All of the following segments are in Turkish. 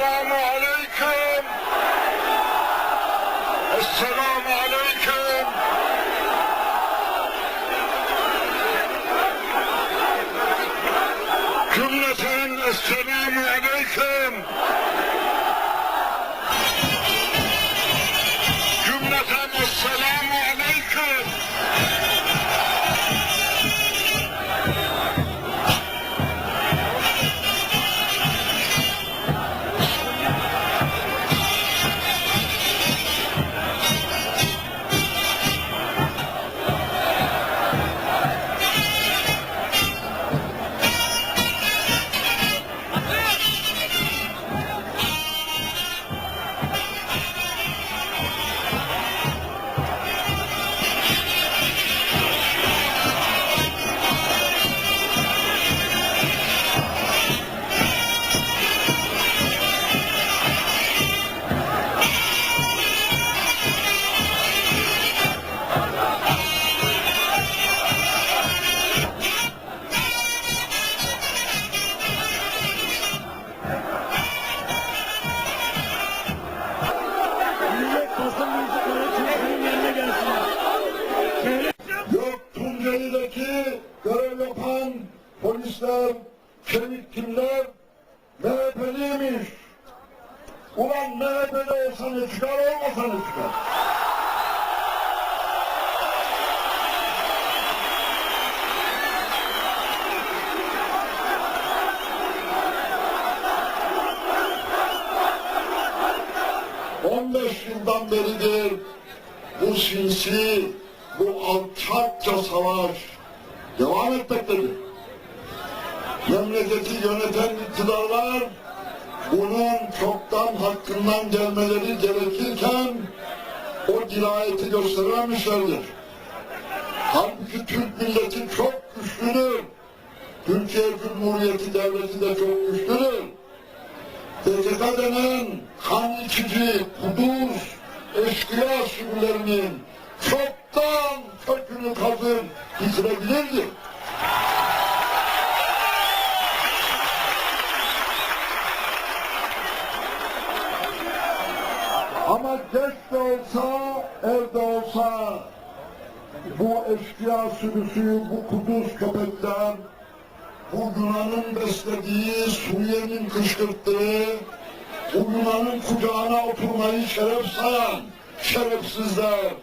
السلام عليكم. السلام عليكم. جملة السلام عليكم. Tunceli'deki görev yapan polisler, çevik kimler MHP'liymiş. Ulan MHP'li olsa ne çıkar olmasa ne çıkar? On beş yıldan beridir bu sinsi, bu alçakça savaş devam etmektedir. Memleketi yöneten iktidarlar bunun çoktan hakkından gelmeleri gerekirken o dirayeti gösterememişlerdir. Halbuki Türk milleti çok güçlüdür. Türkiye Cumhuriyeti Devleti de çok güçlüdür. PKK denen kan içici, kuduz, eşkıya sürülerinin de olsa, evde olsa bu eşkıya sürüsü, bu kuduz köpekler bu Yunan'ın beslediği, Suriye'nin kışkırttığı, bu Yunan'ın kucağına oturmayı şeref sayan şerefsizler.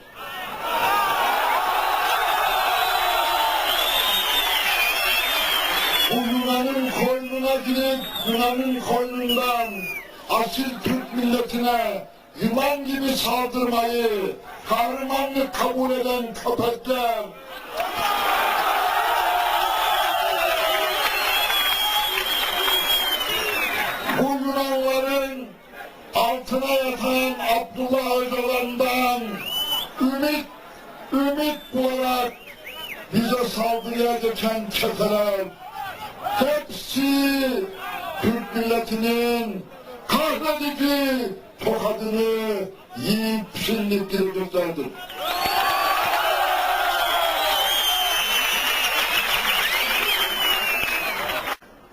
Bu Yunan'ın koynuna girip Yunan'ın koynundan asil Türk milletine yılan gibi saldırmayı kahramanlık kabul eden köpekler. Bu Yunanların altına yatan Abdullah Hocalarından ümit, ümit bularak bize saldırıya geçen çeteler hepsi Türk milletinin kahredici tokadını yiyip sinlik gireceklerdir.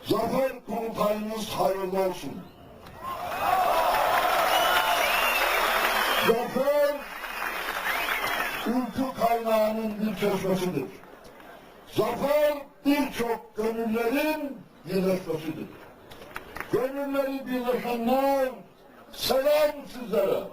Zafer kurultayınız hayırlı olsun. Zafer, ülkü kaynağının bir çeşmesidir. Zafer, birçok gönüllerin birleşmesidir. Gönülleri birleşenler, selam Saygısızlara.